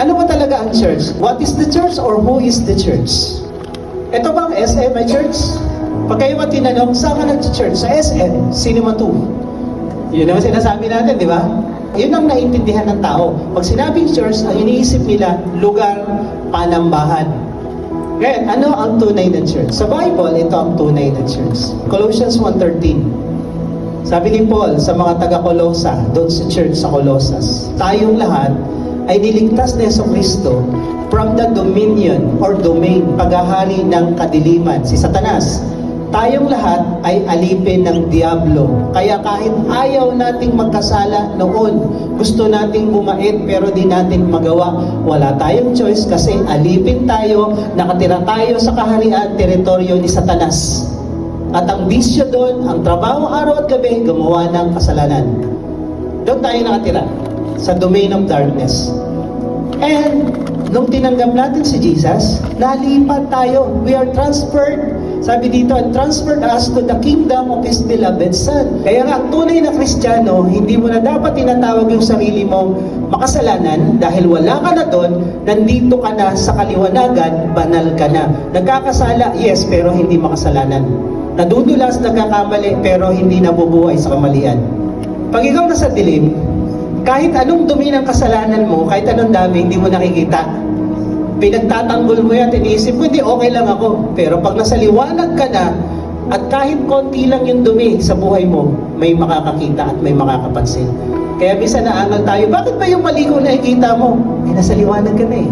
Ano ba talaga ang church? What is the church or who is the church? Ito bang SM ay church? Pag kayo ba tinanong, saan ka nag-church? Sa SM, Cinema 2. Yun naman sinasabi natin, di ba? Yun ang naiintindihan ng tao. Pag sinabing church, ang iniisip nila, lugar, panambahan. Ngayon, ano ang tunay na church? Sa Bible, ito ang tunay na church. Colossians 1.13 Sabi ni Paul sa mga taga-Colosa, doon sa church sa Colosas, tayong lahat ay niligtas ni Yeso Kristo from the dominion or domain, paghahari ng kadiliman, si Satanas. Tayong lahat ay alipin ng Diablo. Kaya kahit ayaw nating magkasala noon, gusto nating bumait pero di natin magawa. Wala tayong choice kasi alipin tayo, nakatira tayo sa kaharian, teritoryo ni Satanas. At ang bisyo doon, ang trabaho araw at gabi, gumawa ng kasalanan. Doon tayo nakatira, sa domain of darkness. And nung tinanggap natin si Jesus, nalipat tayo. We are transferred. Sabi dito, and transferred us to the kingdom of His beloved Son. Kaya nga, tunay na Kristiyano, hindi mo na dapat tinatawag yung sarili mong makasalanan dahil wala ka na doon, nandito ka na sa kaliwanagan, banal ka na. Nagkakasala, yes, pero hindi makasalanan. Nadudulas, nagkakamali, pero hindi nabubuhay sa kamalian. Pag ikaw nasa dilim, kahit anong dumi ng kasalanan mo, kahit anong dami, hindi mo nakikita. Pinagtatanggol mo yan, iniisip mo, hindi, okay lang ako. Pero pag nasa liwanag ka na, at kahit konti lang yung dumi sa buhay mo, may makakakita at may makakapansin. Kaya minsan naangal tayo, bakit ba yung mali ko nakikita mo? Eh, nasa liwanag ka na eh.